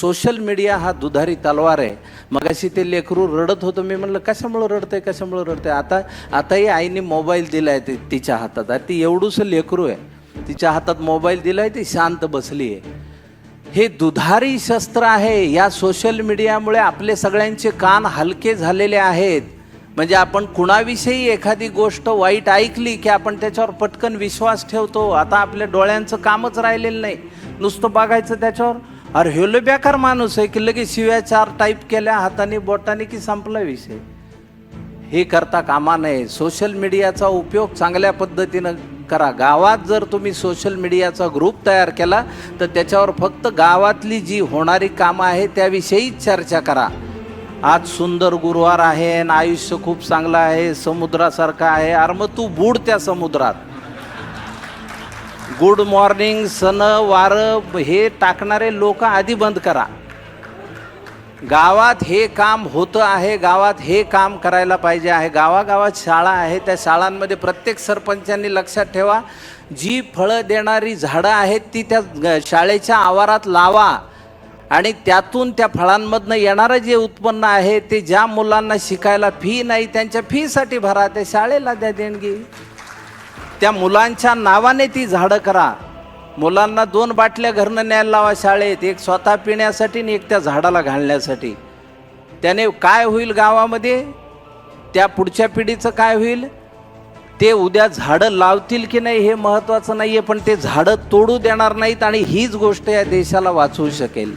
Social media हा दुधारी तलवार आहे. मगाशी ते लेकरू रडत होतं. मी म्हणलं कशामुळं रडतंय? कशामुळं रडतंय? आता आताही आईने मोबाईल दिलाय ते तिच्या हातात. आणि ती एवढूसं लेकरू आहे. तिच्या हातात मोबाईल दिला आहे ती शांत बसली आहे. हे दुधारी शस्त्र आहे. या सोशल मीडियामुळे आपले सगळ्यांचे कान हलके झालेले आहेत. म्हणजे आपण कुणाविषयी एखादी गोष्ट वाईट ऐकली की आपण त्याच्यावर पटकन विश्वास ठेवतो. आता आपल्या डोळ्यांचं कामच राहिलेलं नाही. नुसतं बघायचं त्याच्यावर. अरे ह्योलो बेकार माणूस आहे की लगेच शिव्या चार टाईप केल्या हाताने बोटाने की संपला विषय. हे करता कामा नये. सोशल मीडियाचा उपयोग चांगल्या पद्धतीनं करा. गावात जर तुम्ही सोशल मीडियाचा ग्रुप तयार केला तर त्याच्यावर फक्त गावातली जी होणारी कामं आहे त्याविषयीच चर्चा करा. आज सुंदर गुरुवार आहे आणि आयुष्य खूप चांगलं आहे समुद्रासारखं आहे. अरे मग तू बुड त्या समुद्रात. गुड मॉर्निंग सण वारं हे टाकणारे लोक आधी बंद करा. गावात हे काम होतं आहे गावात हे काम करायला पाहिजे आहे. गावागावात शाळा आहे त्या शाळांमध्ये प्रत्येक सरपंचांनी लक्षात ठेवा जी फळं देणारी झाडं आहेत ती त्या शाळेच्या आवारात लावा. आणि त्यातून त्या फळांमधनं येणारं जे उत्पन्न आहे ते ज्या मुलांना शिकायला फी नाही त्यांच्या फीसाठी भरा त्या शाळेला द्या देणगी. त्या मुलांच्या नावाने ती झाडं करा. मुलांना दोन बाटल्या घरनं न्यायला लावा शाळेत एक स्वतः पिण्यासाठी आणि एक त्या झाडाला घालण्यासाठी. त्याने काय होईल गावामध्ये? त्या पुढच्या पिढीचं काय होईल? ते उद्या झाडं लावतील की नाही हे महत्त्वाचं नाही आहे पण ते झाडं तोडू देणार नाहीत आणि हीच गोष्ट या देशाला वाचवू शकेल.